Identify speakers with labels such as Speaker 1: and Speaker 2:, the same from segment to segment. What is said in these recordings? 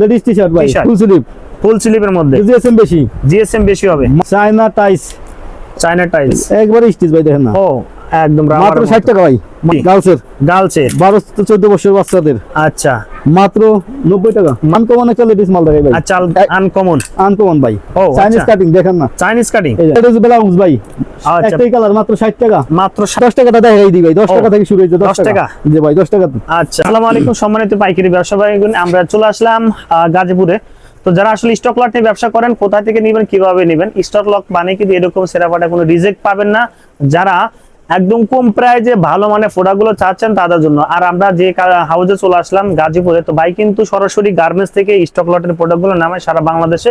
Speaker 1: Ladies T shirt ভাই full sleeve
Speaker 2: ফুল স্লিপের মধ্যে।
Speaker 1: জিএসএম বেশি।
Speaker 2: জিএসএম বেশি হবে।
Speaker 1: চায়না টাইস
Speaker 2: চায়না টাইস
Speaker 1: একবারে স্টিচ ভাই দেখেন না।
Speaker 2: ও। একদম
Speaker 1: মাত্র ষাট টাকা ভাই
Speaker 2: জি।
Speaker 1: গার্লসের
Speaker 2: গার্লসের
Speaker 1: বারো চোদ্দ বছর বাচ্চাদের।
Speaker 2: আচ্ছা।
Speaker 1: মাত্র নব্বই টাকা। আনকমন একটা লেডিস মাল দেখাই ভাই।
Speaker 2: আচ্ছা আনকমন
Speaker 1: আনকমন ভাই। চাইনিজ
Speaker 2: আচ্ছা।
Speaker 1: কাটিং দেখেন না।
Speaker 2: চাইনিজ কাটিং
Speaker 1: যে ব্লাউজ ভাই।
Speaker 2: আচ্ছা।
Speaker 1: একটাই কালার মাত্র ষাট টাকা।
Speaker 2: মাত্র ষাট-
Speaker 1: দশ টাকাটা দেখাই দিই ভাই দশ
Speaker 2: ও,
Speaker 1: টাকা থেকে শুরু হয়েছে
Speaker 2: 10
Speaker 1: টাকা? জি ভাই দশ টাকা।
Speaker 2: আচ্ছা আসসালামু আলাইকুম সম্মানিত পাইকারি আমরা চলে আসলাম গাজীপুরে। তো যারা আসলে স্টক লট নিয়ে ব্যবসা করেন কোথা থেকে নেবেন কীভাবে নেবেন? স্টক লট মানে কিন্তু এরকম সেরাপাটা কোনো রিজেক্ট পাবেন না। যারা একদম কম প্রাইজে ভালো মানে প্রোডাক্টগুলো চাচ্ছেন তাদের জন্য। আর আমরা যে হাউজে চলে আসলাম, গাজীপুরে, তো ভাই কিন্তু সরাসরি গার্মেন্টস থেকে স্টক লটের প্রোডাক্টগুলো নামে সারা বাংলাদেশে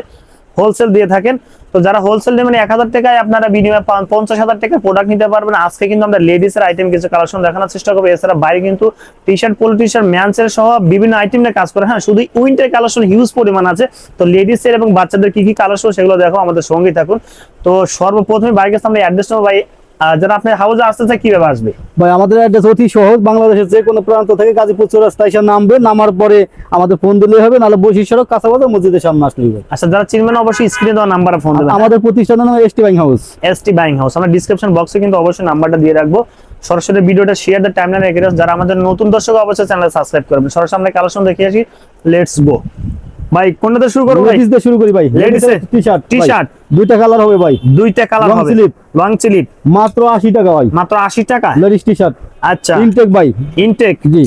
Speaker 2: হোলসেল দিয়ে থাকেন। তো যারা হোলসেল নেবেন, এক হাজার টাকায় আপনারা বিনিময়ে পঞ্চাশ হাজার টাকার প্রোডাক্ট নিতে পারবেন। আজকে কিন্তু আমরা লেডিসের আইটেম কিছু কালেকশন দেখানোর চেষ্টা করব। এছাড়া বাইরে কিন্তু T shirt polo T shirt ম্যানসের সহ বিভিন্ন আইটেম নিয়ে কাজ করে। হ্যাঁ শুধু উইন্টার কালেকশন হিউজ পরিমাণ আছে। তো লেডিসের এবং বাচ্চাদের কি কি কালেকশন সেগুলো দেখো আমাদের সঙ্গেই থাকুন। তো সর্বপ্রথমে বাইকের সামনে অ্যাড্রেস নেব। ভাই যারা আপনার আসতে চায় কীভাবে আসবে?
Speaker 1: ভাই আমাদের অ্যাড্রেস অতি সহজ। বাংলাদেশের যে কোনো প্রান্ত থেকে গাজীপুর চৌরাস্তা এসে নামবে। নামার পরে আমাদের ফোন দিলেই হবে নাহলে বসি সড়ক কাঁচাবাজার মসজিদের সামনে আসলেই হবে।
Speaker 2: আচ্ছা যারা চিনবেন অবশ্যই স্ক্রিনে দেওয়া নাম্বারে ফোন দেবেন।
Speaker 1: আমাদের প্রতিষ্ঠানের নাম ST bank house
Speaker 2: ST buying house আমরা ডিসক্রিপশন বক্সে কিন্তু অবশ্যই নাম্বারটা দিয়ে রাখব। সরাসরি ভিডিওটা শেয়ার দ্য টাইমলাইন রেখে যারা আমাদের নতুন দর্শক অবশ্যই চ্যানেল সাবস্ক্রাইব করবেন। সরাসরি আমরা কালেকশন দেখে আসি। লেটস গো ভাই কোনটা শুরু করব ভাই?
Speaker 1: লেডিস দিয়ে শুরু করি ভাই।
Speaker 2: Ladies এর
Speaker 1: টি শার্ট
Speaker 2: t-shirt।
Speaker 1: দুইটা কালার হবে ভাই।
Speaker 2: দুইটা কালার হবে। লং স্লিপ
Speaker 1: মাত্র আশি টাকা ভাই।
Speaker 2: মাত্র 80 টাকা?
Speaker 1: লেডিস টি শার্ট
Speaker 2: আচ্ছা।
Speaker 1: ইনটেক ভাই।
Speaker 2: ইনটেক
Speaker 1: জি।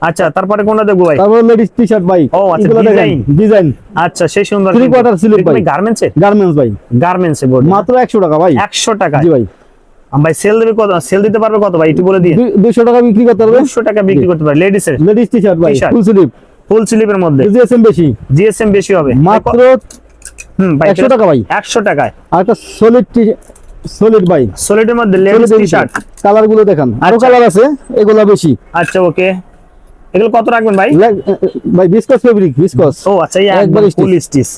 Speaker 2: আচ্ছা তারপরে কোনটা দেখব ভাই?
Speaker 1: তারপর লেডিস টি শার্ট ভাই।
Speaker 2: ও, আচ্ছা, design।
Speaker 1: ডিজাইন
Speaker 2: আচ্ছা সেই সুন্দর
Speaker 1: quarter sleeve ভাই।
Speaker 2: গার্মেন্টস এর
Speaker 1: গার্মেন্টস ভাই।
Speaker 2: গার্মেন্টস বডি
Speaker 1: মাত্র একশো টাকা ভাই।
Speaker 2: 100 টাকা।
Speaker 1: জি ভাই।
Speaker 2: ভাই সেল দেবে কত? সেল দিতে পারবে কত ভাই? একটু বলে দিন।
Speaker 1: দুই- দুইশো টাকা বিক্রি করতে পারবে।
Speaker 2: 200 টাকা বিক্রি করতে পারে লেডিস এর?
Speaker 1: লেডিস টি শার্ট ভাই। ফুল স্লিভ
Speaker 2: ফুল স্লিপের মধ্যে।
Speaker 1: জিএসএম বেশি?
Speaker 2: জিএসএম বেশি হবে।
Speaker 1: মাত্র
Speaker 2: হুম ভাই
Speaker 1: 100 টাকা ভাই।
Speaker 2: 100 টাকায়।
Speaker 1: আর একটা সলিড সলিড ভাই।
Speaker 2: সলিডের মধ্যে লেডিস টি শার্ট
Speaker 1: কালারগুলো দেখান। আরও
Speaker 2: আচ্ছা।
Speaker 1: কালার আছে এগুলা বেশি।
Speaker 2: আচ্ছা ওকে। এগুলো কত রাখবেন ভাই?
Speaker 1: ভাই বিসকস ফেব্রিক বিসকস
Speaker 2: ও আচ্ছা এই
Speaker 1: একবার
Speaker 2: ফুল স্টিচ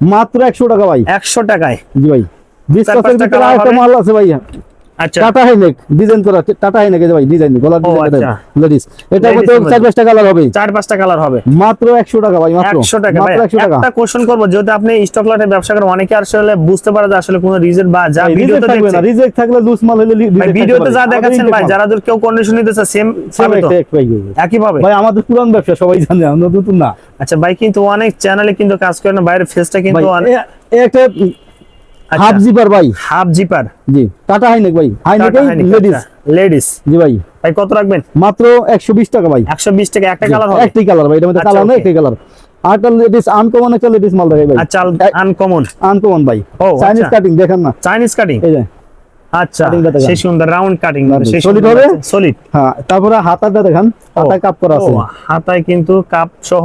Speaker 1: মাত্র একশো টাকা ভাই।
Speaker 2: 100 টাকায়।
Speaker 1: জি ভাই। বিসকসের ভিতরে আরেকটা মাল আছে ভাই।
Speaker 2: আচ্ছা।
Speaker 1: টাটা হাইনেক ডিজাইন করা টাটা হাইনেক ভাই ডিজাইন গলার ডিজাইন
Speaker 2: আচ্ছা।
Speaker 1: লেডিস এটা মধ্যে
Speaker 2: এর মধ্যে।
Speaker 1: চার পাঁচটা কালার হবে।
Speaker 2: চার পাঁচটা কালার হবে।
Speaker 1: মাত্র একশো টাকা ভাই মাত্র।
Speaker 2: 100 টাকা
Speaker 1: মাত্র একশো টাকা।
Speaker 2: একটা কোশ্চেন করব যেহেতু আপনি স্টক লটে ব্যবসা করেন অনেকে আসলে বুঝতে পারে যে আসলে কোনো রিজন বা যা ভিডিওতে
Speaker 1: থাকবে না রিজেক্ট থাকলে লুজ মাল হলে
Speaker 2: ভাই
Speaker 1: reject থাকতে
Speaker 2: ভিডিওতে যা
Speaker 1: আমাদের
Speaker 2: দেখাচ্ছেন ভাই যারা যদি কেউ কন্ডিশন নিতেছে সেম
Speaker 1: Same
Speaker 2: পাবে তো?
Speaker 1: একটা এক ভাই করবে।
Speaker 2: একই পাবে
Speaker 1: ভাই আমাদের পুরান ব্যবসা সবাই জানে আমরা নতুন না।
Speaker 2: আচ্ছা ভাই কিন্তু অনেক চ্যানেলে কিন্তু কাজ করে না বাইরের ফেসটা কিন্তু
Speaker 1: একটা। হাফ জিপার ভাই।
Speaker 2: Half zipper.
Speaker 1: জি টাটা হাইনেক ভাই। হাইনেক লেডিস
Speaker 2: লেডিস
Speaker 1: জি ভাই।
Speaker 2: ভাই কত রাখবেন?
Speaker 1: মাত্র একশো বিশ টাকা ভাই।
Speaker 2: একশো বিশ টাকা একটা কালার হবে?
Speaker 1: একটাই কালার ভাই এটা মধ্যে
Speaker 2: আচ্ছা,
Speaker 1: কালার নেই একটাই কালার। লেডিস আনকমন একটা লেডিস মাল দেখাই ভাই।
Speaker 2: আচ্ছা আনকমন
Speaker 1: আনকমন ভাই।
Speaker 2: ও,
Speaker 1: চাইনিজ
Speaker 2: আচ্ছা।
Speaker 1: কাটিং দেখেন না।
Speaker 2: চাইনিজ কাটিং
Speaker 1: এই যে।
Speaker 2: আচ্ছা সেই সুন্দর রাউন্ড কাটিং
Speaker 1: solid হবে?
Speaker 2: সলিড
Speaker 1: হ্যাঁ তারপরে হাতাটা দেখেন। হাতায় কাপ করা আছে।
Speaker 2: হাতায় কিন্তু কাপ সহ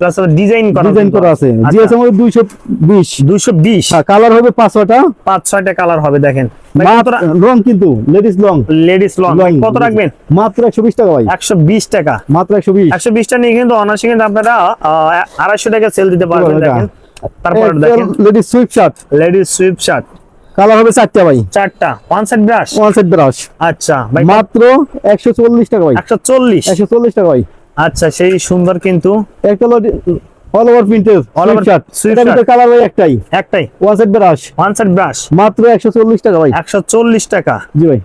Speaker 2: প্লাস ডিজাইন করা
Speaker 1: ডিজাইন করা আছে। জিএসএম বিশ।
Speaker 2: দুইশো বিশ।
Speaker 1: হ্যাঁ কালার হবে পাঁচশোটা।
Speaker 2: পাঁচ ছয়টা কালার হবে দেখেন।
Speaker 1: লং কিন্তু লেডিস লং
Speaker 2: লেডিস লং কত রাখবেন?
Speaker 1: মাত্র একশো বিশ টাকা ভাই।
Speaker 2: একশো বিশ টাকা।
Speaker 1: মাত্র একশো বিশ।
Speaker 2: একশো বিশটা নিয়ে কিন্তু অনার্সে কিন্তু আপনারা আহ, আড়াইশো টাকা সেল দিতে পারবেন দেখেন। তারপর দেখেন।
Speaker 1: Ladies sweep shirt
Speaker 2: ladies sweep shirt
Speaker 1: colour হবে চারটা ভাই।
Speaker 2: চারটা। One side brush
Speaker 1: one set brush
Speaker 2: আচ্ছা ভাই
Speaker 1: মাত্র একশো চল্লিশ টাকা ভাই।
Speaker 2: একশো চল্লিশ।
Speaker 1: একশো চল্লিশ টাকা ভাই।
Speaker 2: আচ্ছা সেই সুন্দর কিন্তু
Speaker 1: একটা অল ওভার প্রিন্টের
Speaker 2: All
Speaker 1: sweep
Speaker 2: over
Speaker 1: shirt
Speaker 2: sweep
Speaker 1: এটার ভিতরে
Speaker 2: shirt।
Speaker 1: কালার ভাই একটাই।
Speaker 2: একটাই।
Speaker 1: One set brush
Speaker 2: one side brush
Speaker 1: মাত্র একশো চল্লিশ টাকা ভাই।
Speaker 2: একশো চল্লিশ টাকা।
Speaker 1: জি ভাই।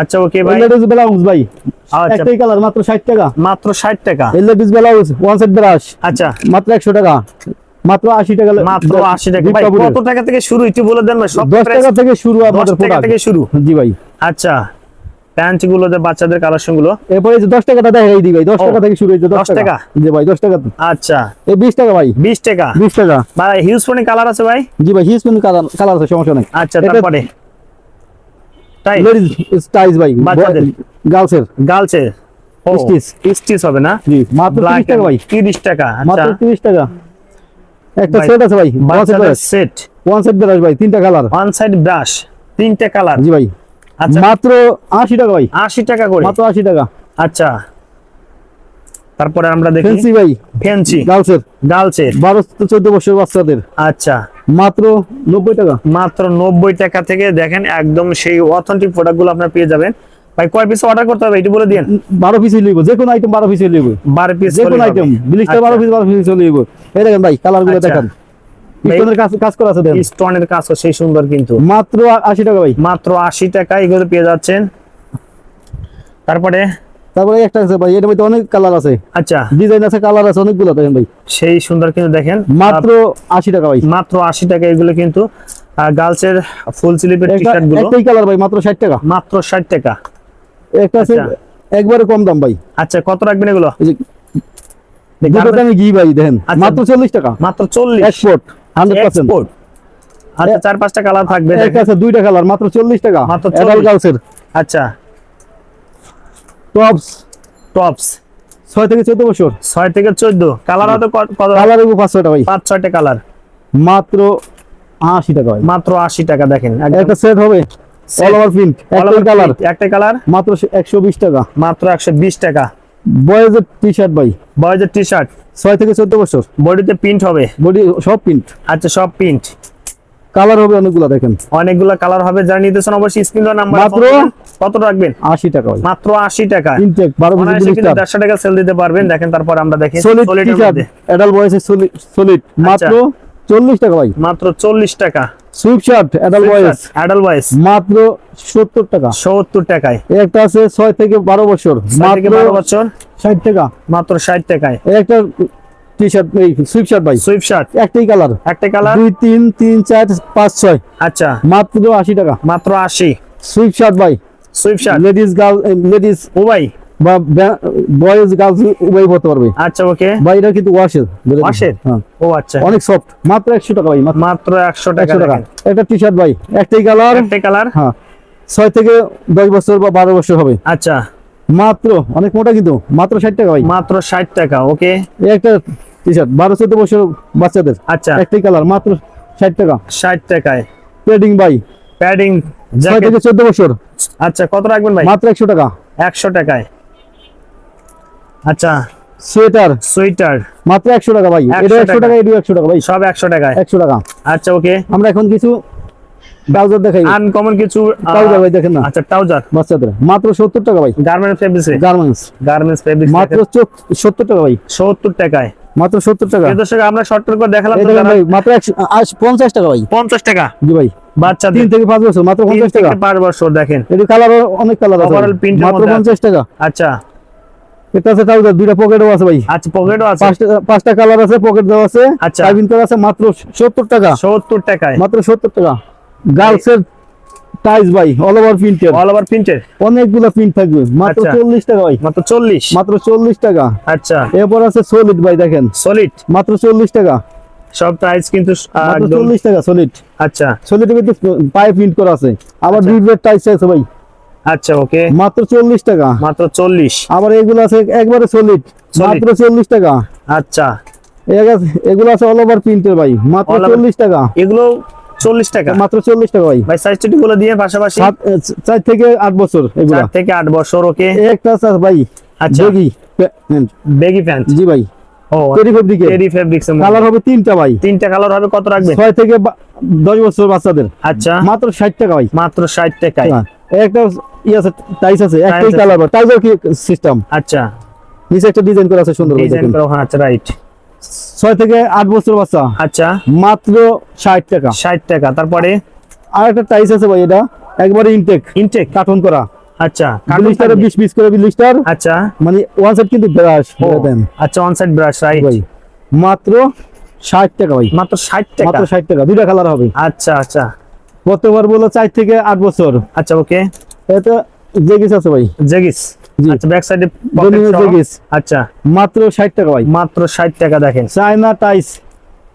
Speaker 2: আচ্ছা ওকে ভাই
Speaker 1: লেডিস ব্লাউজ ভাই।
Speaker 2: আচ্ছা।
Speaker 1: একটাই কালার মাত্র ষাট টাকা।
Speaker 2: মাত্র ষাট টাকা।
Speaker 1: Ladies blouse one set brush
Speaker 2: আচ্ছা।
Speaker 1: মাত্র একশো টাকা। মাত্র আশি টাকা
Speaker 2: মাত্র আশি টাকা। ভাই কত টাকা থেকে শুরু? একটু বলে দেন ভাই সব
Speaker 1: দশ
Speaker 2: price
Speaker 1: টাকা থেকে শুরু
Speaker 2: টাকা থেকে শুরু।
Speaker 1: জি ভাই।
Speaker 2: আচ্ছা। প্যান্টগুলো যে বাচ্চাদের কালেকশনগুলো
Speaker 1: এরপরে যে ভাই টাকা থেকে শুরু হয়েছে দশ
Speaker 2: 10 টাকা?
Speaker 1: টাকা? জি ভাই দশ টাকা।
Speaker 2: আচ্ছা।
Speaker 1: এই টাকা ভাই।
Speaker 2: বিশ টাকা?
Speaker 1: বিশ টাকা।
Speaker 2: ভাই হিউজ ফোনে কালার আছে ভাই?
Speaker 1: জি ভাই হিউজ পেন কালার কালার আছে সমস্যা নেই।
Speaker 2: আচ্ছা তারপরে? তাই?
Speaker 1: লেডিস স্টাইজ ভাই
Speaker 2: বাচ্চাদের।
Speaker 1: গার্লসের
Speaker 2: গার্লসের। স্টিচ হবে না?
Speaker 1: জি মাত্র
Speaker 2: Black
Speaker 1: তিরিশ টাকা ভাই।
Speaker 2: 30 টাকা আচ্ছা।
Speaker 1: মাত্র তিরিশ টাকা। একটা সেট আছে ভাই
Speaker 2: বাচ্চাদের সেট
Speaker 1: ওয়ান সেট বেরাস ভাই তিনটা কালার
Speaker 2: ওয়ান সাইড ব্রাশ তিনটে কালার
Speaker 1: জি ভাই। মাত্র আশি টাকা ভাই।
Speaker 2: আশি টাকা করে?
Speaker 1: মাত্র আশি টাকা।
Speaker 2: আচ্ছা। তারপরে আমরা দেখি।
Speaker 1: ফেন্সি ভাই। গার্লসের।
Speaker 2: গার্লসের।
Speaker 1: বারো চোদ্দ বছর বাচ্চাদের।
Speaker 2: আচ্ছা।
Speaker 1: মাত্র নব্বই টাকা।
Speaker 2: মাত্র নব্বই টাকা থেকে দেখেন একদম সেই অথেন্টিক প্রোডাক্টগুলো আপনার পেয়ে যাবেন। ভাই কয় পিস অর্ডার করতে হবে? এটি বলে দিন
Speaker 1: বারো পিস লইব যে কোনো আইটেম বারো পিস লইব
Speaker 2: বারো পিস
Speaker 1: যে কোনো আইটেম ব্লিস্টার বারো পিস বারো পিস লইব এই দেখেন ভাই কালারগুলো
Speaker 2: আচ্ছা।
Speaker 1: দেখান।
Speaker 2: স্টোনের গার্লসের ফুল
Speaker 1: স্লিভের কালার ভাই। মাত্র 60 টাকা
Speaker 2: মাত্র 60 টাকা
Speaker 1: একটা আছে একবারে কম দাম ভাই।
Speaker 2: আচ্ছা কত রাখবেন এগুলো?
Speaker 1: দুটো দেখেন। মাত্র 40 টাকা।
Speaker 2: মাত্র চল্লিশ।
Speaker 1: একশো বিশ টাকা
Speaker 2: মাত্র একশো
Speaker 1: বিশ থেকে 14 বছর।
Speaker 2: থেকে 14 কালার হয়তো
Speaker 1: কালার মাত্র 80 টাকা ভাই।
Speaker 2: মাত্র 80 টাকা দেখেন
Speaker 1: একটা সেট হবে। কালার
Speaker 2: একটা কালার
Speaker 1: মাত্র 120 টাকা
Speaker 2: মাত্র 120 টাকা
Speaker 1: বয়েজের টি শার্ট ভাই।
Speaker 2: বয়েজের টি শার্ট
Speaker 1: ছয় থেকে চোদ্দ বছর।
Speaker 2: বডিতে প্রিন্ট হবে?
Speaker 1: বডি সব প্রিন্ট
Speaker 2: আচ্ছা সব প্রিন্ট
Speaker 1: কালার হবে অনেকগুলো দেখেন।
Speaker 2: অনেকগুলো কালার হবে যারা নিতেছেন অবশ্যই স্ক্রিন নাম্বার
Speaker 1: মাত্র-
Speaker 2: কত রাখবেন?
Speaker 1: আশি টাকা ভাই।
Speaker 2: মাত্র আশি টাকা।
Speaker 1: ইনটেক বারো
Speaker 2: অনায়াসে
Speaker 1: পিস
Speaker 2: কিন্তু টাকা সেল দিতে পারবেন। দেখেন তারপর আমরা দেখি।
Speaker 1: সলিড। অ্যাডাল্ট বয়েসের সলিড মাত্র চল্লিশ টাকা ভাই।
Speaker 2: মাত্র চল্লিশ টাকা।
Speaker 1: বয়েস
Speaker 2: অ্যাডাল বয়েস
Speaker 1: মাত্র সত্তর টাকা।
Speaker 2: সত্তর টাকায়।
Speaker 1: একটা আছে ছয় থেকে বারো বছর। মাত্র
Speaker 2: বারো বছর।
Speaker 1: ষাট টাকা।
Speaker 2: মাত্র ষাট টাকায়।
Speaker 1: একটা টি শার্ট এই সুইপ শার্ট ভাই।
Speaker 2: সুইপ শার্ট
Speaker 1: একটাই কালার
Speaker 2: একটা কালার
Speaker 1: দুই তিন তিন চার পাঁচ ছয়।
Speaker 2: আচ্ছা।
Speaker 1: মাত্র আশি টাকা।
Speaker 2: মাত্র আশি।
Speaker 1: সুইপ শার্ট ভাই।
Speaker 2: Sweep shirt
Speaker 1: ladies girl ladies
Speaker 2: ও ভাই
Speaker 1: বা বয়েজ গার্লস উভয় পড়তে পারবে।
Speaker 2: আচ্ছা ওকে
Speaker 1: ভাই এটা কিন্তু ওয়াশের? হ্যাঁ।
Speaker 2: ও আচ্ছা।
Speaker 1: অনেক সফট মাত্র একশো টাকা ভাই মাত্র।
Speaker 2: মাত্র একশো টাকা
Speaker 1: টাকা। একটা টি শার্ট ভাই একটাই কালার
Speaker 2: একটা কালার
Speaker 1: হ্যাঁ। ছয় থেকে দশ বছর বা বারো বছর হবে।
Speaker 2: আচ্ছা।
Speaker 1: মাত্র অনেক মোটা কিন্তু। মাত্র ষাট টাকা ভাই।
Speaker 2: মাত্র ষাট টাকা ওকে
Speaker 1: এই একটা টি শার্ট বারো চোদ্দ বছর বাচ্চাদের।
Speaker 2: আচ্ছা।
Speaker 1: একটাই কালার মাত্র ষাট টাকা।
Speaker 2: ষাট টাকায়।
Speaker 1: ট্রেডিং ভাই।
Speaker 2: প্যাডিং
Speaker 1: ছয়
Speaker 2: জ্যাকেট
Speaker 1: থেকে চোদ্দ বছর।
Speaker 2: আচ্ছা কত রাখবেন ভাই?
Speaker 1: মাত্র একশো টাকা।
Speaker 2: একশো টাকায়। আচ্ছা।
Speaker 1: সোয়েটার।
Speaker 2: সুইটার
Speaker 1: মাত্র একশো টাকা ভাই।
Speaker 2: 100
Speaker 1: এটা একশো
Speaker 2: টাকা।
Speaker 1: টাকা। এটাও একশো টাকা ভাই।
Speaker 2: সব একশো টাকায়।
Speaker 1: একশো টাকা।
Speaker 2: আচ্ছা ওকে।
Speaker 1: আমরা এখন কিছু ট্রাউজার দেখাই।
Speaker 2: আনকমন কিছু
Speaker 1: ট্রাউজার ভাই দেখেন না।
Speaker 2: আচ্ছা ট্রাউজার
Speaker 1: বাচ্চাদের। মাত্র সত্তর টাকা ভাই।
Speaker 2: Garment fabrics
Speaker 1: garments
Speaker 2: garments fabrics
Speaker 1: মাত্র সত্তর টাকা ভাই।
Speaker 2: সত্তর টাকায়।
Speaker 1: মাত্র সত্তর টাকা।
Speaker 2: এই দর্শক আমরা শর্ট করে দেখালাম তো
Speaker 1: ভাই মাত্র একশো আশ- পঞ্চাশ টাকা ভাই।
Speaker 2: পঞ্চাশ টাকা।
Speaker 1: জি ভাই।
Speaker 2: বাচ্চাদের।
Speaker 1: তিন থেকে পাঁচ বছর মাত্র
Speaker 2: তিন
Speaker 1: পঞ্চাশ টাকা।
Speaker 2: থেকে পাঁচ বছর দেখেন।
Speaker 1: এটি কালার অনেক কালার আছে। মাত্র
Speaker 2: মধ্যে আছে।
Speaker 1: পঞ্চাশ টাকা।
Speaker 2: আচ্ছা।
Speaker 1: এটা আছে ট্রাউজার দুইটা পকেটও আছে ভাই।
Speaker 2: আচ্ছা পকেটও আছে।
Speaker 1: পাঁচটা পাঁচটা কালার আছে পকেট দেওয়া আছে।
Speaker 2: আচ্ছা।
Speaker 1: টাইপিং করা আছে মাত্র সত্তর টাকা।
Speaker 2: সত্তর টাকায়।
Speaker 1: মাত্র সত্তর টাকা। গার্লস এর টাইস ভাই অল ওভার প্রিন্টের
Speaker 2: অল ওভার প্রিন্টের
Speaker 1: অনেকগুলো প্রিন্ট থাকবে। মাত্র
Speaker 2: আচ্ছা।
Speaker 1: চল্লিশ টাকা ভাই।
Speaker 2: মাত্র চল্লিশ।
Speaker 1: মাত্র চল্লিশ টাকা।
Speaker 2: আচ্ছা।
Speaker 1: এরপর আছে সলিড ভাই দেখেন।
Speaker 2: সলিড
Speaker 1: মাত্র চল্লিশ টাকা।
Speaker 2: সব প্রাইস কিন্তু আহ,
Speaker 1: মাত্র
Speaker 2: একদম
Speaker 1: চল্লিশ টাকা সলিড
Speaker 2: আচ্ছা।
Speaker 1: ভিতরে পায়ে প্রিন্ট করা আছে। আবার
Speaker 2: আচ্ছা।
Speaker 1: দুই ব্লেড আছে ভাই।
Speaker 2: আচ্ছা ওকে।
Speaker 1: মাত্র চল্লিশ টাকা।
Speaker 2: মাত্র চল্লিশ।
Speaker 1: আবার এগুলো আছে একবারে সলিড মাত্র চল্লিশ টাকা।
Speaker 2: আচ্ছা।
Speaker 1: এগুলো আছে অল ওভার প্রিন্টের ভাই। মাত্র
Speaker 2: All over-
Speaker 1: চল্লিশ টাকা।
Speaker 2: এগুলো টাকা।
Speaker 1: মাত্র চল্লিশ টাকা ভাই।
Speaker 2: ভাই সাইজ টি বলে দিয়ে পাশাপাশি
Speaker 1: সাত থেকে বছর এগুলা।
Speaker 2: চার থেকে আট বছর ওকে।
Speaker 1: একটা আছে ভাই
Speaker 2: আচ্ছা।
Speaker 1: বেগি প্যান্ট জি ভাই।
Speaker 2: ও
Speaker 1: টেরি ফেব্রিকের
Speaker 2: টেরি ফেব্রিক্স
Speaker 1: কালার হবে তিনটা ভাই।
Speaker 2: তিনটা কালার হবে কত রাখবেন
Speaker 1: ছয় থেকে বা- দশ বছর বাচ্চাদের।
Speaker 2: আচ্ছা।
Speaker 1: মাত্র ষাট টাকা ভাই।
Speaker 2: মাত্র ষাট টাকায়।
Speaker 1: হ্যাঁ, একটা ই আছে টাইস আছে একটাই। কালার টাইসের কি সিস্টেম
Speaker 2: আচ্ছা।
Speaker 1: নিচে একটা ডিজাইন করা আছে সুন্দর
Speaker 2: ডিজাইন। করা আচ্ছা রাইট
Speaker 1: ছয় থেকে আট বছর বাচ্চা।
Speaker 2: আচ্ছা।
Speaker 1: মাত্র ষাট টাকা।
Speaker 2: ষাট টাকা। তারপরে?
Speaker 1: আর একটা টাইস আছে ভাই এটা। একবারে ইনটেক
Speaker 2: ইনটেক
Speaker 1: কার্টন করা।
Speaker 2: আচ্ছা
Speaker 1: ব্লিস্টারে বিশ পিস করে ব্লিস্টার
Speaker 2: আচ্ছা।
Speaker 1: মানে ওয়ান সাইড কিন্তু ব্রাশ দেন।
Speaker 2: আচ্ছা অন সাইড ব্রাশ রাইট
Speaker 1: ভাই মাত্র ষাট টাকা ভাই।
Speaker 2: মাত্র ষাট টাকা?
Speaker 1: মাত্র ষাট টাকা। দুইটা কালার হবে।
Speaker 2: আচ্ছা আচ্ছা।
Speaker 1: প্রত্যেকবার বলো চার থেকে আট বছর।
Speaker 2: আচ্ছা ওকে।
Speaker 1: এটা জেগিস আছে ভাই।
Speaker 2: জেগিস? আচ্ছা ব্যাক সাইডে
Speaker 1: জেগিস
Speaker 2: আচ্ছা।
Speaker 1: মাত্র ষাট টাকা ভাই।
Speaker 2: মাত্র ষাট টাকা দেখেন।
Speaker 1: China tights.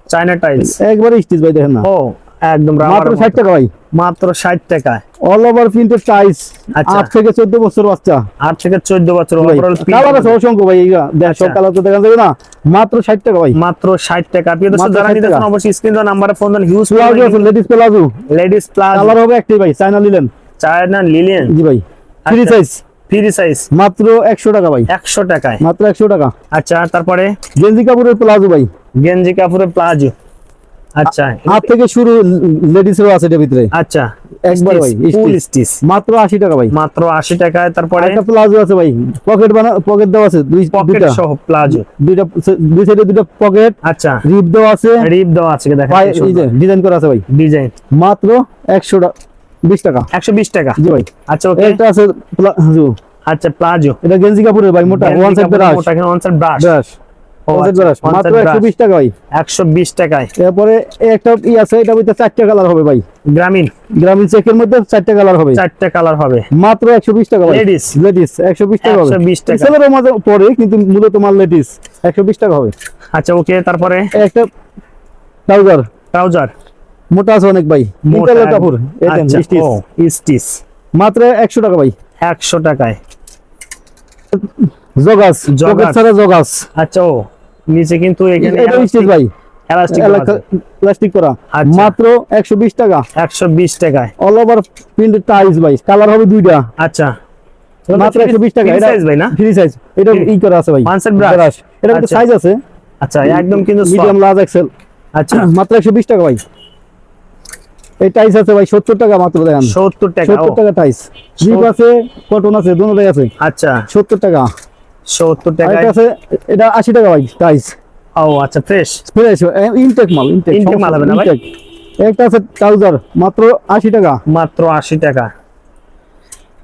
Speaker 2: চায়না টাইলস
Speaker 1: একবারে স্টিচ ভাই দেখেন না।
Speaker 2: ও একদম
Speaker 1: মাত্র
Speaker 2: রাবার
Speaker 1: ষাট টাকা ভাই।
Speaker 2: মাত্র ষাট টাকায়
Speaker 1: অল ওভার টাইস
Speaker 2: আচ্ছা।
Speaker 1: আট থেকে চোদ্দ বছর বাচ্চা।
Speaker 2: আট থেকে চোদ্দ বছর
Speaker 1: ভাই?
Speaker 2: overall print
Speaker 1: কালার আছে অসংখ্য ভাই এইগুলা দেখ সব
Speaker 2: আচ্ছা।
Speaker 1: কালার তো দেখা যাবে না। মাত্র ষাট টাকা ভাই।
Speaker 2: মাত্র ষাট টাকা। প্রিয় দর্শক যারা
Speaker 1: 60
Speaker 2: নিতে চান অবশ্যই স্ক্রিন নাম্বারে ফোন দেন। হিউজ
Speaker 1: প্লাজো আছে ladies palazzo
Speaker 2: ladies plus
Speaker 1: colour হবে একটাই ভাই চায়না নিলেন
Speaker 2: চায়না লিলিয়ান
Speaker 1: জি ভাই ফ্রি। সাইজ
Speaker 2: ফ্রি সাইজ
Speaker 1: মাত্র একশো টাকা ভাই।
Speaker 2: একশো টাকায়।
Speaker 1: মাত্র একশো টাকা।
Speaker 2: আচ্ছা তারপরে?
Speaker 1: গেঞ্জি কাপড়ের প্লাজো ভাই।
Speaker 2: গেঞ্জি কাপড়ের প্লাজো। আচ্ছা।
Speaker 1: হাত থেকে শুরু লেডিসেরও আছে এটার ভিতরে।
Speaker 2: আচ্ছা।
Speaker 1: একবার ভাই
Speaker 2: ফুল স্টিচ।
Speaker 1: মাত্র আশি টাকা ভাই।
Speaker 2: মাত্র আশি টাকায় তারপরে
Speaker 1: একটা প্লাজো আছে ভাই পকেট বানা পকেট দেওয়া আছে দুই
Speaker 2: পকেট সহ প্লাজো।
Speaker 1: দুইটা দুই সাইডে দুইটা পকেট।
Speaker 2: আচ্ছা।
Speaker 1: রিপ দেওয়া আছে।
Speaker 2: রিপ দেওয়া আছে দেখেন
Speaker 1: ডিজাইন করা আছে ভাই।
Speaker 2: ডিজাইন।
Speaker 1: মাত্র একশো বিশ টাকা।
Speaker 2: একশো বিশ টাকা।
Speaker 1: জি ভাই।
Speaker 2: আচ্ছা ওকে।
Speaker 1: একটা আছে প্লাজো
Speaker 2: আচ্ছা প্লাজো।
Speaker 1: এটা গেঞ্জি কাপড়ের ভাই মোটা। One side brush
Speaker 2: one side
Speaker 1: মাত্র
Speaker 2: side
Speaker 1: একশো
Speaker 2: brush।
Speaker 1: বিশ টাকা ভাই।
Speaker 2: একশো বিশ টাকায়।
Speaker 1: এরপরে একটা ই আছে এটা ভিতরে চারটা কালার হবে ভাই।
Speaker 2: গ্রামীণ।
Speaker 1: গ্রামীণ চেকের মধ্যে চারটা কালার হবে।
Speaker 2: চারটা কালার হবে।
Speaker 1: মাত্র একশো বিশ টাকা ভাই।
Speaker 2: Ladies।
Speaker 1: লেডিস একশো বিশ টাকা হবে।
Speaker 2: 120 টাকা।
Speaker 1: ছেলেরও মাঝে পরে কিন্তু মূলত মাল লেডিস। একশো বিশ টাকা হবে।
Speaker 2: আচ্ছা ওকে তারপরে?
Speaker 1: একটা ট্রাউজার।
Speaker 2: ট্রাউজার।
Speaker 1: মোটা আছে অনেক ভাই। কাপড়।
Speaker 2: আচ্ছা
Speaker 1: স্টিচ।
Speaker 2: স্টিচ
Speaker 1: মাত্র একশো টাকা ভাই।
Speaker 2: একশো টাকায়।
Speaker 1: জগাস।
Speaker 2: জগাস।
Speaker 1: ছাড়া জগাস।
Speaker 2: আচ্ছা ও নিচে কিন্তু এখানে
Speaker 1: স্টিচ ভাই। প্লাস্টিক করা
Speaker 2: আচ্ছা।
Speaker 1: মাত্র একশো বিশ টাকা।
Speaker 2: একশো বিশ টাকায়।
Speaker 1: অল ওভার প্রিন্ট টাইলস ভাই। কালার হবে দুইটা।
Speaker 2: আচ্ছা।
Speaker 1: মাত্র একশো বিশ টাকা। এটা
Speaker 2: size ভাই না?
Speaker 1: ফ্রি সাইজ এটা ই করা আছে ভাই।
Speaker 2: One side brush।
Speaker 1: Brush। এটা কিন্তু
Speaker 2: আচ্ছা।
Speaker 1: সাইজ আছে।
Speaker 2: আচ্ছা একদম কিন্তু
Speaker 1: মিডিয়াম লার্জ এক্সেল
Speaker 2: আচ্ছা।
Speaker 1: মাত্র একশো বিশ টাকা ভাই। এই টাইস আছে ভাই সত্তর টাকা মাত্র দেখেন।
Speaker 2: টাকা ও,
Speaker 1: সত্তর টাকা টাইস জিপ আছে কটন আছে আছে।
Speaker 2: আচ্ছা।
Speaker 1: সত্তর টাকা।
Speaker 2: সত্তর টাকা।
Speaker 1: আরেকটা আছে এটা আশি টাকা ভাই টাইস
Speaker 2: ও আচ্ছা ফ্রেশ
Speaker 1: ফ্রেশ ইনটেক মাল ইনটেক
Speaker 2: ইনটেক মাল হবে না ভাই?
Speaker 1: একটা আছে ট্রাউজার মাত্র আশি টাকা।
Speaker 2: মাত্র আশি টাকা।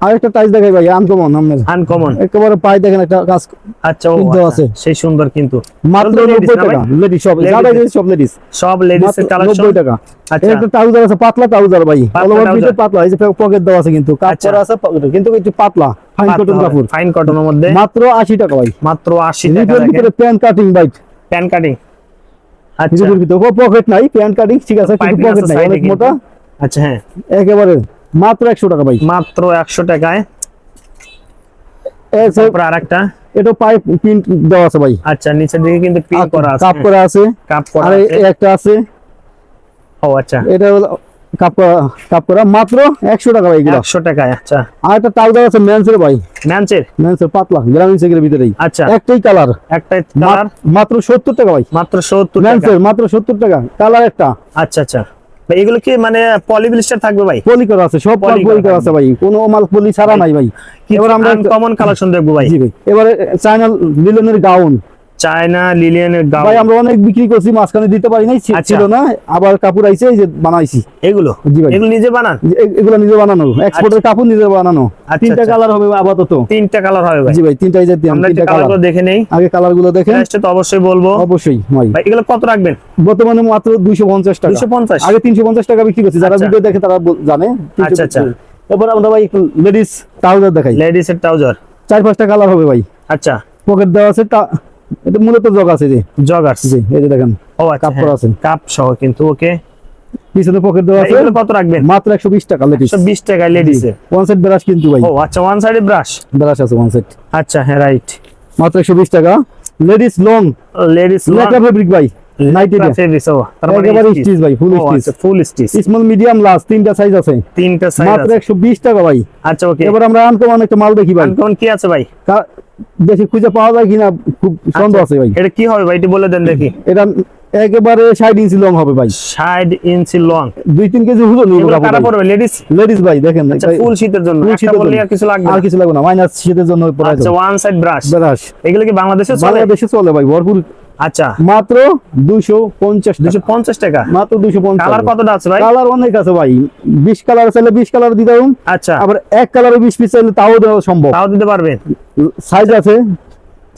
Speaker 1: আরেকটা টাইস দেখাই ভাই আনকমন আপনার
Speaker 2: আনকমন
Speaker 1: একেবারে পায়ে দেখেন একটা কাজ
Speaker 2: আচ্ছা ও আচ্ছা,
Speaker 1: আছে।
Speaker 2: সেই সুন্দর কিন্তু।
Speaker 1: মাত্র
Speaker 2: শুধু ladies
Speaker 1: নব্বই
Speaker 2: না
Speaker 1: টাকা লেডিস সব যারা সব লেডিস
Speaker 2: সব লেডিস এর কালেকশন
Speaker 1: নব্বই টাকা।
Speaker 2: আচ্ছা।
Speaker 1: একটা ট্রাউজার আছে পাতলা ট্রাউজার ভাই।
Speaker 2: পাতলা
Speaker 1: অল ওভার
Speaker 2: trouser।
Speaker 1: পাতলা এই যে পকেট দেওয়া আছে কিন্তু কাজ
Speaker 2: আচ্ছা।
Speaker 1: আছে কিন্তু একটু পাতলা ফাইন কটন কাপড়।
Speaker 2: ফাইন কটনের মধ্যে।
Speaker 1: মাত্র আশি টাকা ভাই।
Speaker 2: মাত্র আশি টাকা
Speaker 1: নিজের ভিতরে pant cutting bike
Speaker 2: pant cutting আচ্ছা।
Speaker 1: ভিতরে পকেট নাই প্যান্ট কাটিং ঠিক আছে কিন্তু পকেট নাই অনেক মোটা।
Speaker 2: আচ্ছা হ্যাঁ।
Speaker 1: একেবারে মাত্র একশো টাকা ভাই।
Speaker 2: মাত্র একশো টাকায়। আরেকটা।
Speaker 1: এটা পাইপ প্রিন্ট দেওয়া আছে ভাই।
Speaker 2: আচ্ছা নিচের দিকে কিন্তু পিন করা আছে।
Speaker 1: কাপ করা আছে।
Speaker 2: কাপ করা
Speaker 1: আর এই-
Speaker 2: আছে।
Speaker 1: একটা আছে।
Speaker 2: ও আচ্ছা।
Speaker 1: এটা কাপ করা কাপ করা। মাত্র একশো টাকা ভাই এগুলো।
Speaker 2: একশো টাকায় আচ্ছা।
Speaker 1: আর একটা ট্রাউজার আছে মেন্সের ভাই।
Speaker 2: ম্যানচের
Speaker 1: মেন্সের পাতলা গ্রামীণ সেকের ভিতরেই।
Speaker 2: আচ্ছা।
Speaker 1: একটাই কালার।
Speaker 2: একটাই কালার?
Speaker 1: মাত্র সত্তর টাকা ভাই।
Speaker 2: মাত্র সত্তর টাকা।
Speaker 1: মেন্সের মাত্র সত্তর টাকা। কালার একটা।
Speaker 2: আচ্ছা আচ্ছা। ভাই এগুলো কি মানে পলিবিলিস্টার থাকবে ভাই?
Speaker 1: পলি করা আছে সব পলি
Speaker 2: করা
Speaker 1: আছে ভাই। কোনো মাল পলি ছাড়া নাই ভাই। এবার আমরা
Speaker 2: কমন কালেকশন দেখব ভাই।
Speaker 1: জি ভাই। এবারে চায়না লিলনের গাউন
Speaker 2: চায়না লিলিয়ানের গাউন
Speaker 1: ভাই আমরা অনেক বিক্রি করছি মাঝখানে দিতে পারি নাই
Speaker 2: আচ্ছা।
Speaker 1: ছিল না আবার কাপড় আইছে এই যে বানাইছি।
Speaker 2: এগুলো?
Speaker 1: জি ভাই।
Speaker 2: এগুলো নিজে বানান?
Speaker 1: এগুলো নিজে বানানো। এক্সপোর্টের কাপড় নিজে বানানো।
Speaker 2: আচ্ছা,
Speaker 1: তিনটা
Speaker 2: আচ্ছা।
Speaker 1: কালার হবে আপাতত।
Speaker 2: তিনটা কালার হবে ভাই।
Speaker 1: জি ভাই তিনটা এই যে
Speaker 2: আমরা
Speaker 1: তিনটা
Speaker 2: কালার। দেখে নেই।
Speaker 1: আগে কালারগুলো দেখেন
Speaker 2: প্রাইসটা তো অবশ্যই বলব।
Speaker 1: অবশ্যই ভাই।
Speaker 2: ভাই এগুলো কত রাখবেন?
Speaker 1: বর্তমানে মাত্র দুইশো পঞ্চাশ টাকা।
Speaker 2: দুশো পঞ্চাশ।
Speaker 1: আগে তিনশো পঞ্চাশ টাকা বিক্রি করছি। যারা
Speaker 2: আচ্ছা।
Speaker 1: ভিডিও দেখে তারা জানে।
Speaker 2: আচ্ছা, আচ্ছা।
Speaker 1: এবার আমরা ভাই লেডিস ট্রাউজার দেখাই।
Speaker 2: লেডিস এর ট্রাউজার।
Speaker 1: চার পাঁচটা কালার হবে ভাই।
Speaker 2: আচ্ছা।
Speaker 1: পকেট দেওয়া আছে এটা মূলত জগ আছে যে।
Speaker 2: জগার্স
Speaker 1: জি এই যে দেখেন
Speaker 2: ও আচ্ছা
Speaker 1: কাপ করা আছে।
Speaker 2: কাপ সহ কিন্তু ওকে।
Speaker 1: পিছনে পকেট দেওয়া আছে।
Speaker 2: কত রাখবেন?
Speaker 1: মাত্র একশো বিশ টাকা লেডিস
Speaker 2: একশো বিশ টাকায় লেডিস
Speaker 1: ওয়ান সেট ব্রাশ কিন্তু ভাই।
Speaker 2: ও আচ্ছা ওয়ান সাইডে ব্রাশ
Speaker 1: ব্রাশ আছে ওয়ান সেট
Speaker 2: আচ্ছা হ্যাঁ রাইট
Speaker 1: মাত্র একশো বিশ টাকা। লেডিস লং
Speaker 2: লেডিস
Speaker 1: লেকার ফেব্রিক ভাই নাইটি
Speaker 2: ফেব্রিক্স ও তারপরে
Speaker 1: স্টিচ ভাই full stitch
Speaker 2: full stitch
Speaker 1: small medium large তিনটা সাইজ আছে।
Speaker 2: তিনটা সাইজ
Speaker 1: মাত্র
Speaker 2: আছে।
Speaker 1: একশো বিশ টাকা ভাই।
Speaker 2: আচ্ছা ওকে
Speaker 1: এবার আমরা আনকমন একটা মাল দেখি ভাই।
Speaker 2: কোন কি আছে ভাই?
Speaker 1: দেখি খুঁজে পাওয়া যায় কিনা খুব সন্দেহ
Speaker 2: আচ্ছা,
Speaker 1: আছে ভাই।
Speaker 2: এটা কি হবে ভাই? একটু বলে দেন দেখি।
Speaker 1: এটা একেবারে ষাট ইঞ্চি লং হবে ভাই।
Speaker 2: ষাট ইঞ্চি লং
Speaker 1: দুই তিন কেজি হলো নিব
Speaker 2: এগুলো কাটা পড়বে? লেডিস
Speaker 1: লেডিস ভাই দেখেন
Speaker 2: আচ্ছা ফুল শীতের জন্য। একটা
Speaker 1: শীতের
Speaker 2: বললে
Speaker 1: জন্য।
Speaker 2: আর কিছু লাগবে
Speaker 1: আর কিছু লাগবে না। মাইনাস শীতের জন্য পরে
Speaker 2: আচ্ছা ওয়ান সাইড ব্রাশ
Speaker 1: ব্রাশ
Speaker 2: এগুলো কি বাংলাদেশে চলে?
Speaker 1: বাংলাদেশে চলে ভাই ভরপুর।
Speaker 2: আচ্ছা।
Speaker 1: মাত্র দুইশো পঞ্চাশ
Speaker 2: দুশো পঞ্চাশ টাকা?
Speaker 1: মাত্র দুইশো পঞ্চাশ
Speaker 2: কালার কতটা আছে ভাই?
Speaker 1: কালার অনেক আছে ভাই। বিশ কালার চাইলে বিশ কালার দিতে
Speaker 2: আচ্ছা।
Speaker 1: আবার এক কালারে বিশ পিস চাইলে তাও দেওয়া সম্ভব।
Speaker 2: তাও দিতে পারবেন?
Speaker 1: সাইজ আছে?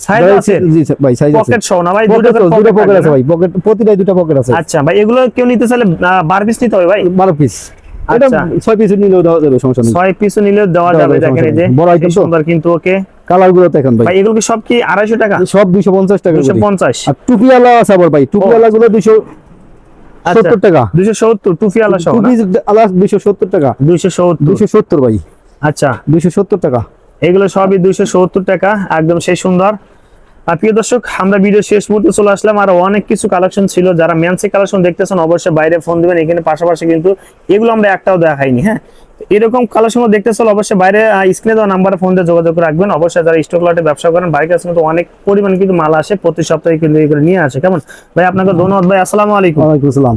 Speaker 2: সাইজ আছে?
Speaker 1: জি ভাই সাইজ আছে।
Speaker 2: পকেট সহ না ভাই দুটো
Speaker 1: দুটো
Speaker 2: পকেট
Speaker 1: পকেট আছে ভাই। পকেট প্রতিটাই দুটো পকেট আছে।
Speaker 2: আচ্ছা ভাই এগুলো কেউ নিতে চাইলে আহ, বার পিস নিতে হবে ভাই?
Speaker 1: বারো পিস এটা
Speaker 2: আচ্ছা।
Speaker 1: পিস নিলেও দেওয়া যাবে সমস্যা নেই।
Speaker 2: ছয় পিস নিলেও দেওয়া
Speaker 1: দেওয়া
Speaker 2: যাবে
Speaker 1: যাবে,
Speaker 2: দেখেন এই যে
Speaker 1: বড় item তো।
Speaker 2: সুন্দর কিন্তু ওকে।
Speaker 1: কালারগুলো দেখেন ভাই।
Speaker 2: ভাই এগুলো কি সব কি আড়াইশো টাকা?
Speaker 1: সব দুইশো পঞ্চাশ টাকা আর টুপিওয়ালা আছে আবার ভাই। টুপিওয়ালা গুলো
Speaker 2: আচ্ছা।
Speaker 1: টাকা।
Speaker 2: আলা সহ
Speaker 1: টুপি আলা ভাই।
Speaker 2: আচ্ছা।
Speaker 1: দুইশো সত্তর টাকা।
Speaker 2: এগুলো সবই দুইশো সত্তর টাকা, একদম সেই সুন্দর। আর প্রিয় দর্শক, আমরা ভিডিও শেষ মুহূর্তে চলে আসলাম। আর অনেক কিছু কালেকশন ছিল। যারা ম্যানসি কালেকশন দেখতেছেন, অবশ্যই বাইরে ফোন দিবেন। এখানে পাশাপাশি কিন্তু এগুলো আমরা একটাও দেখাইনি হ্যাঁ? এরকম কালেকশন দেখতে চলে অবশ্যই বাইরে স্ক্রিনে দেওয়া নাম্বারে ফোন দিয়ে যোগাযোগ রাখবেন। অবশ্যই যারা স্টক লটে ব্যবসা করেন বাইরের কাছে কিন্তু অনেক পরিমাণ কিন্তু মাল আসে। প্রতি সপ্তাহে কিন্তু এগুলো নিয়ে আসে। কেমন? ভাই, আপনাকে ধন্যবাদ। ভাই, আসসালামু আলাইকুম।
Speaker 1: আসসালাম।